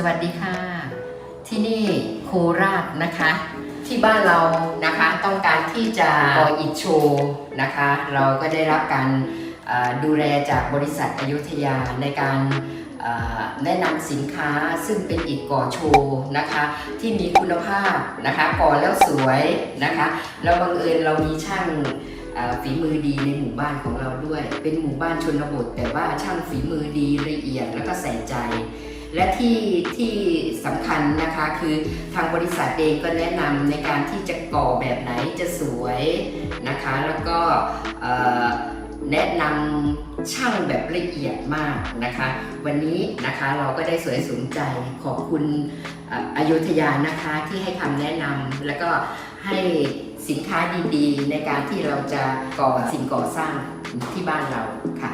สวัสดีค่ะ ที่นี่โคราชนะคะ ที่บ้านเรานะคะต้องการที่จะก่ออิฐโชว์นะคะ เราก็ได้รับการดูแลจากบริษัทอยุธยาในการแนะนำสินค้าซึ่งเป็นอิฐก่อโชว์นะคะ ที่มีคุณภาพนะคะก่อแล้วสวยนะคะแล้วบังเอิญเรามีช่างฝีมือดีในหมู่บ้านของเราด้วย เป็นหมู่บ้านชนบท แต่ว่าช่างฝีมือดีละเอียดแล้วก็ใส่ใจ และที่ที่สำคัญนะคะคือทางบริษัทเองก็แนะนำในการที่จะก่อแบบไหนจะสวยนะคะ แล้วก็แนะนำช่างแบบละเอียดมากนะคะ วันนี้นะคะเราก็ได้สวยสนใจขอบคุณอ่ออยุธยานะคะที่ให้คำแนะนำแล้วก็ให้สินค้าดีๆ ในการที่เราจะก่อสิ่งก่อสร้างที่บ้านเราค่ะ